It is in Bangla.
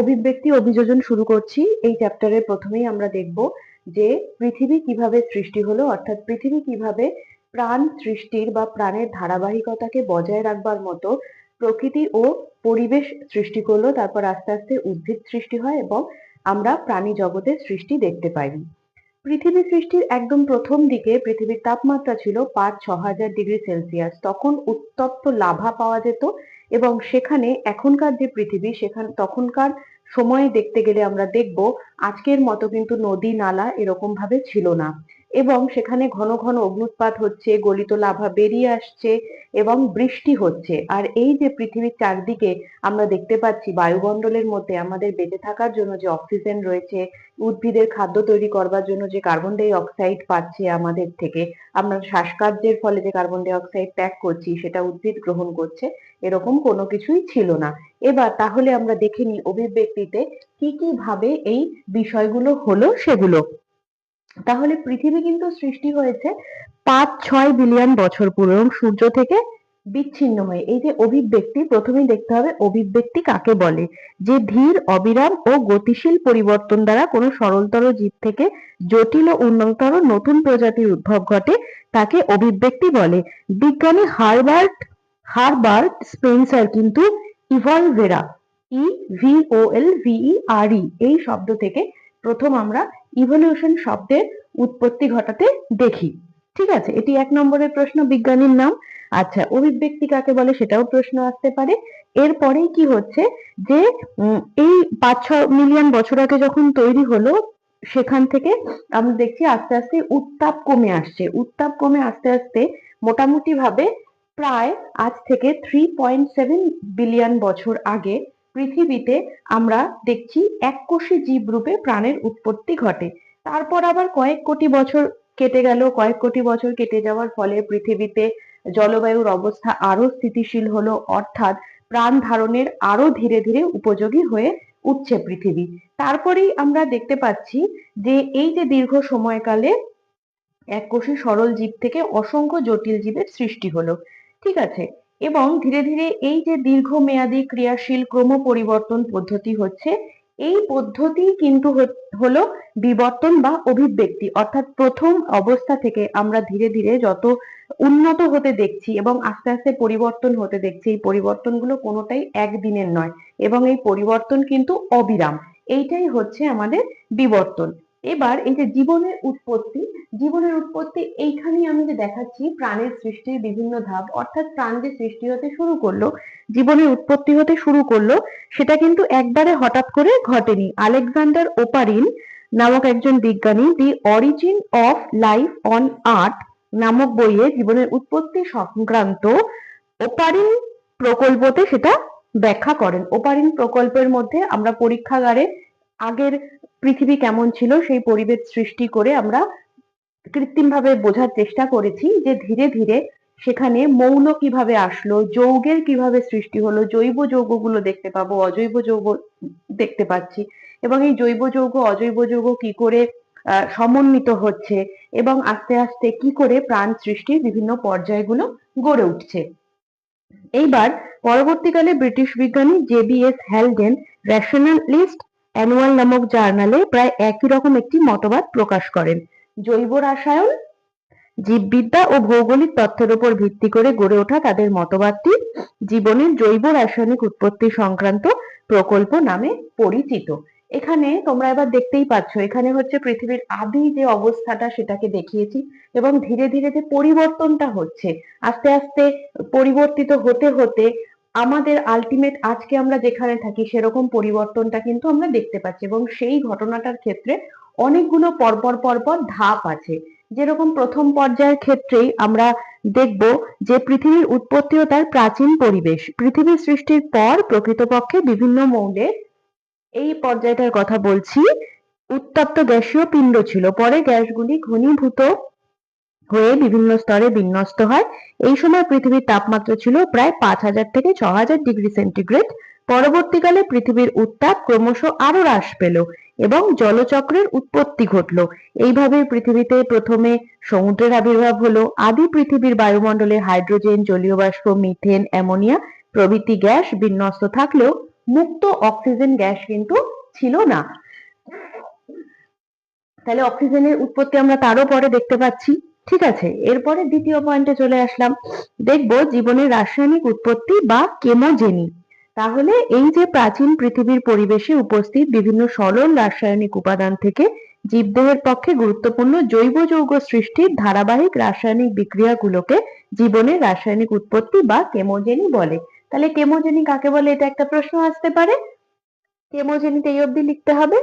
অভিব্যক্তি অভিযোজন শুরু করছি। এই চ্যাপ্টারের প্রথমেই আমরা দেখব যে পৃথিবী কীভাবে সৃষ্টি হলো, অর্থাৎ পৃথিবী কীভাবে প্রাণ সৃষ্টির বা প্রাণের ধারাবাহিকতাকে বজায় রাখবার মতো প্রকৃতি ও পরিবেশ সৃষ্টি করল। তারপর আস্তে আস্তে উদ্ভিদ সৃষ্টি হয় এবং আমরা প্রাণী জগতের সৃষ্টি দেখতে পাই। পৃথিবী সৃষ্টির একদম প্রথম দিকে পৃথিবীর তাপমাত্রা ছিল পাঁচ ছ হাজার ডিগ্রি সেলসিয়াস। তখন উত্তপ্ত লাভা পাওয়া যেত। এবং সেখানে এখনকার যে পৃথিবী, সেখান, তখনকার সময়ে দেখতে গেলে আমরা দেখব আজকের মতো কিন্তু নদী, নালা এরকম ভাবে ছিল না। এবং সেখানে ঘন ঘন অগ্নুৎপাত হচ্ছে, গলিত লাভা বেরিয়ে আসছে এবং বৃষ্টি হচ্ছে। আর এই যে পৃথিবীর চারদিকে আমরা দেখতে পাচ্ছি বায়ুমণ্ডলের মধ্যে আমাদের বেঁচে থাকার জন্য যে অক্সিজেন রয়েছে, উদ্ভিদের খাদ্য তৈরি করবার জন্য যে কার্বন ডাই অক্সাইড পাচ্ছে আমাদের থেকে, আমরা শ্বাসকার্যের ফলে যে কার্বন ডাই অক্সাইড ত্যাগ করছি, সেটা উদ্ভিদ গ্রহণ করছে, এরকম কোনো কিছুই ছিল না। এবার তাহলে আমরা দেখে নিই অভিব্যক্তিতে কি কি ভাবে এই বিষয়গুলো হলো সেগুলো। তাহলে পৃথিবী কিন্তু সৃষ্টি হয়েছে পাঁচ, ছয় বিলিয়ন বছর পূর্বে এবং সূর্য থেকে বিচ্ছিন্ন হয়ে, এই যে অভিব্যক্তি, প্রথমেই দেখতে হবে অভিব্যক্তি কাকে বলে? যে ধীর, অবিরাম ও গতিশীল পরিবর্তন দ্বারা কোনো সরলতর জীব থেকে জটিল ও উন্নতর নতুন প্রজাতির উদ্ভব ঘটে, তাকে অভিব্যক্তি বলে। বিজ্ঞানী হারবার্ট হারবার্ট স্পেন্সার কিন্তু ইভলভেরা, ই ভি ও এল ভিই আর ই, এই শব্দ থেকে প্রথম আমরা ইভলিউশন শব্দের উৎপত্তি ঘটাতে দেখি। ঠিক আছে? এটি এক নম্বরের প্রশ্ন, বিজ্ঞানীর নাম। আচ্ছা অভিব্যক্তি কাকে বলে সেটাও প্রশ্ন আসতে পারে। এরপরেই কি হচ্ছে যে এই পাঁচ ছ মিলিয়ন বছর আগে যখন তৈরি হলো, সেখান থেকে আমরা দেখছি আস্তে আস্তে উত্তাপ কমে আসছে। উত্তাপ কমে আস্তে আস্তে মোটামুটি ভাবে প্রায় আজ থেকে থ্রি পয়েন্ট সেভেন বিলিয়ন বছর আগে পৃথিবীতে আমরা দেখছি এককোষী জীব রূপে প্রাণের উৎপত্তি ঘটে। তারপর আবার কয়েক কোটি বছর কেটে গেল। কয়েক কোটি বছর কেটে যাওয়ার ফলে পৃথিবীতে জলবায়ুর অবস্থা আরও স্থিতিশীল হলো। অর্থাৎ প্রাণ ধারণের আরও ধীরে ধীরে উপযোগী হয়ে উঠছে পৃথিবী। তারপরেই আমরা দেখতে পাচ্ছি যে এই যে দীর্ঘ সময়কালে এক এককোষী সরল জীব থেকে অসংখ্য জটিল জীবের সৃষ্টি হলো। ঠিক আছে? এবং ধীরে ধীরে এই যে দীর্ঘমেয়াদী ক্রিয়াশীল ক্রম পরিবর্তন পদ্ধতি হচ্ছে, এই পদ্ধতি কিন্তু হলো বিবর্তন বা অভিব্যক্তি। অর্থাৎ প্রথম অবস্থা থেকে আমরা ধীরে ধীরে যত উন্নত হতে দেখছি এবং আস্তে আস্তে পরিবর্তন হতে দেখছি, এই পরিবর্তনগুলো কোনোটাই একদিনের নয়। এবং এই পরিবর্তন কিন্তু অবিরাম। এইটাই হচ্ছে আমাদের বিবর্তন। এবার এই যে জীবনের উৎপত্তি জীবনের উৎপত্তি এইখানেই আমি যে দেখাচ্ছি, প্রাণের সৃষ্টির বিভিন্ন ধাপ, অর্থাৎ প্রাণ যে সৃষ্টি হতে শুরু করল, জীবনের উৎপত্তি হতে শুরু করল, সেটা কিন্তু একবারে হঠাৎ করে ঘটেনি। আলেকজান্ডার ওপারিন নামক একজন বিজ্ঞানী, the origin of life on earth নামক বইয়ে জীবনের উৎপত্তি সংক্রান্ত ওপারিন প্রকল্পতে সেটা ব্যাখ্যা করেন। ওপারিন প্রকল্পের মধ্যে আমরা পরীক্ষাগারে আগের পৃথিবী কেমন ছিল সেই পরিবেশ সৃষ্টি করে আমরা কৃত্রিমভাবে বোঝার চেষ্টা করেছি যে ধীরে ধীরে সেখানে মৌল কীভাবে আসলো, যৌগের কীভাবে সৃষ্টি হলো, জৈব যৌগগুলো দেখতে পাবো, অজৈব যৌগ দেখতে পাচ্ছি এবং এই জৈব যৌগ, অজৈব যৌগ কি করে সমন্বিত হচ্ছে এবং আস্তে আস্তে কি করে প্রাণ সৃষ্টির বিভিন্ন পর্যায়গুলো গড়ে উঠছে। এইবার পরবর্তীকালে ব্রিটিশ বিজ্ঞানী জেবিএস হ্যালডেন রেশনালিস্ট অ্যানুয়াল নামক জার্নালে প্রায় একই রকম একটি মতবাদ প্রকাশ করেন। জৈব রাসায়ন, জীববিদ্যা ও ভৌগোলিক তথ্যের উপর ভিত্তি করে গড়ে ওঠা তাদের মতবাদটি জীবনের জৈব রাসায়নিক উৎপত্তি সংক্রান্ত প্রকল্প নামে পরিচিত। এখানে তোমরা এবার দেখতেই পাচ্ছ, এখানে হচ্ছে পৃথিবীর আদি যে অবস্থাটা সেটাকে দেখিয়েছি এবং ধীরে ধীরে যে পরিবর্তনটা হচ্ছে, আস্তে আস্তে পরিবর্তিত হতে হতে আমাদের আলটিমেট আজকে আমরা যেখানে থাকি, সেরকম পরিবর্তনটা কিন্তু আমরা দেখতে পাচ্ছি এবং সেই ঘটনাটার ক্ষেত্রে অনেকগুলো পরপর পরপর ধাপ আছে। যেরকম প্রথম পর্যায়ের ক্ষেত্রেই আমরা দেখব যে পৃথিবীর উৎপত্তি ও তার প্রাচীন পরিবেশ। পৃথিবীর সৃষ্টির পর প্রকৃতপক্ষে বিভিন্ন মৌলের এই পর্যায়টার কথা বলছি, উত্তপ্ত গ্যাসীয় পিণ্ড ছিল। পরে গ্যাসগুলি ঘনীভূত হয়ে বিভিন্ন স্তরে বিন্যস্ত হয়। এই সময় পৃথিবীর তাপমাত্রা ছিল প্রায় পাঁচ হাজার থেকে ছ হাজার ডিগ্রি সেন্টিগ্রেড। পরবর্তীকালে পৃথিবীর উত্তাপ ক্রমশ আরও হ্রাস পেল এবং জলচক্রের উৎপত্তি ঘটল। এইভাবে পৃথিবীতে প্রথমে সমুদ্রের আবির্ভাব হলো। আদি পৃথিবীর বায়ুমণ্ডলে হাইড্রোজেন, জলীয় বাষ্প, মিথেন, অ্যামোনিয়া প্রভৃতি গ্যাস বিন্যস্ত থাকলেও মুক্ত অক্সিজেন গ্যাস কিন্তু ছিল না। তাহলে অক্সিজেনের উৎপত্তি আমরা তারও পরে দেখতে পাচ্ছি। ঠিক আছে, এরপরে দ্বিতীয় পয়েন্টে চলে আসলাম। দেখব জীবনের রাসায়নিক উৎপত্তি বা কেমোজেনি। তাহলে এই যে প্রাচীন পৃথিবীর পরিবেশে উপস্থিত বিভিন্ন সরল রাসায়নিক উপাদান থেকে জীবদেহের পক্ষে গুরুত্বপূর্ণ জৈব যৌগ সৃষ্টির ধারাবাহিক রাসায়নিক বিক্রিয়াগুলোকে জীবনের রাসায়নিক উৎপত্তি বা কেমোজেনি বলে। তাহলে কেমোজেনি কাকে বলে? এটা একটা প্রশ্ন আসতে পারে। কেমোজেনিতে এই অবধি লিখতে হবে।